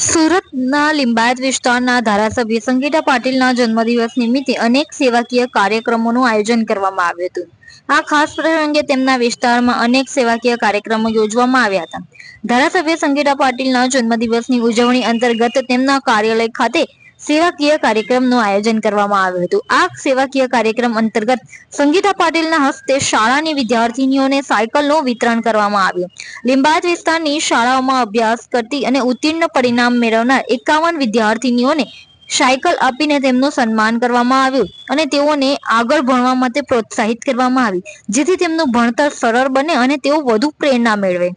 સુરતના લિંબાયત વિસ્તારના ધારાસભ્ય સંગીતા પાટીલના જન્મદિવસ નિમિત્તે અનેક સેવાકીય કાર્યક્રમોનું આયોજન કરવામાં આવ્યું હતું. આ ખાસ પ્રસંગે તેમના વિસ્તારમાં અનેક સેવાકીય કાર્યક્રમો યોજવામાં આવ્યા હતા. ધારાસભ્ય સંગીતા પાટીલના જન્મદિવસની ઉજવણી અંતર્ગત તેમના કાર્યાલય ખાતે સેવાકીય કાર્યક્રમનું આયોજન કરવામાં આવ્યું હતું. આ સેવાકીય કાર્યક્રમ અંતર્ગત સંગીતા પાટીલના હસ્તે શાળાની વિદ્યાર્થીનીઓને સાયકલનું વિતરણ કરવામાં આવ્યું. લિંબાયત વિસ્તારની શાળાઓમાં અભ્યાસ કરતી અને ઉત્તીર્ણ પરિણામ મેળવનાર એકાવન વિદ્યાર્થીનીઓને સાયકલ આપીને તેમનું સન્માન કરવામાં આવ્યું અને તેઓને આગળ ભણવા માટે પ્રોત્સાહિત કરવામાં આવી જેથી તેમનું ભણતર સરળ બને અને તેઓ વધુ પ્રેરણા મેળવે.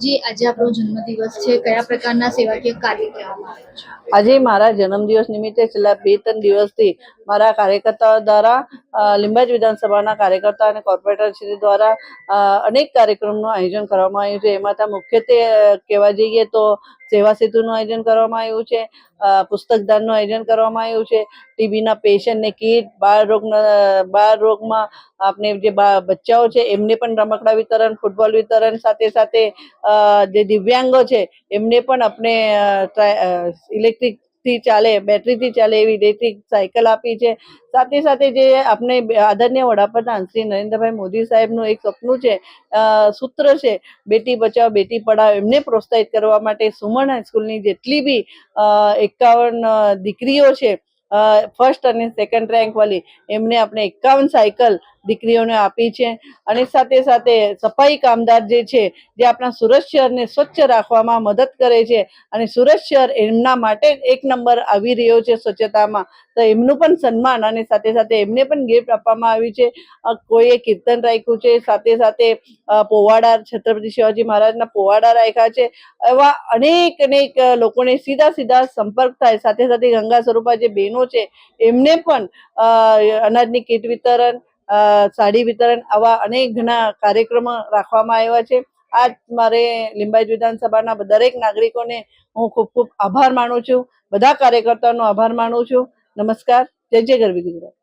જે આજે આપણો જન્મદિવસ છે. કયા પ્રકારના સેવાકીય કાર્ય કરવામાં આવે છે? આજે મારા જન્મદિવસ નિમિત્તે છેલ્લા બે ત્રણ દિવસથી મારા કાર્યકર્તાઓ દ્વારા લિંબાયત વિધાનસભાના કાર્યકર્તા અને કોર્પોરેટર શ્રી દ્વારા અનેક કાર્યક્રમનું આયોજન કરવામાં આવ્યું છે. એમાં મુખ્યત્વે કહેવા જઈએ તો સેવા સેતુનું આયોજન કરવામાં આવ્યું છે પુસ્તકદાનનું આયોજન કરવામાં આવ્યું છે, ટીબીના પેશન્ટને કીટ, બાળ રોગના, બાળ રોગમાં આપણે જે બચ્ચાઓ છે, એમને પણ રમકડા વિતરણ, ફૂટબોલ વિતરણ સાથે સાથે જે દિવ્યાંગો છે, એમને પણ આપણે ઇલેક્ટ્રિક થી ચાલે બેટરીથી ચાલે એવી ઇલેક્ટ્રિક સાયકલ આપી છે. સાથે સાથે જે આપણે આદરણીય વડાપ્રધાન શ્રી નરેન્દ્રભાઈ મોદી સાહેબનું એક સપનું છે સૂત્ર છે, બેટી બચાવ બેટી પઢાવ એમને પ્રોત્સાહિત કરવા માટે સુમન હાઈસ્કૂલની જેટલી બી એકાવન દીકરીઓ છે ફર્સ્ટ અને સેકન્ડ રેન્ક વાળી એમને આપણે એકાવન સાયકલ દીકરીઓને આપી છે અને સાથે સાથે સફાઈ કામદાર જે છે, જે આપણા સુરત શહેરને સ્વચ્છ રાખવામાં મદદ કરે છે અને સુરત શહેર એમના માટે એક નંબર આવી રહ્યો છે સ્વચ્છતામાં. તો એમનું પણ સન્માન અને સાથે સાથે એમને પણ ગિફ્ટ આપવામાં આવી છે. કોઈએ કીર્તન રાખ્યું છે, સાથે સાથે પોવાડા, છત્રપતિ શિવાજી મહારાજના પોવાડા રાખ્યા છે. એવા અનેક અનેક લોકોને સીધા સીધા સંપર્ક થાય. સાથે સાથે ગંગા સ્વરૂપા જે બહેનો છે, એમને પણ અનાજની કીટ વિતરણ સાડી વિતરણ આવા અનેક ઘણા કાર્યક્રમો રાખવામાં આવ્યા છે. આજ મારે લિંબાયત વિધાનસભાના દરેક નાગરિકોને હું ખૂબ ખૂબ આભાર માનું છું. બધા કાર્યકર્તાઓનો આભાર માનું છું. નમસ્કાર. જય જય ગરવી ગુજરાત.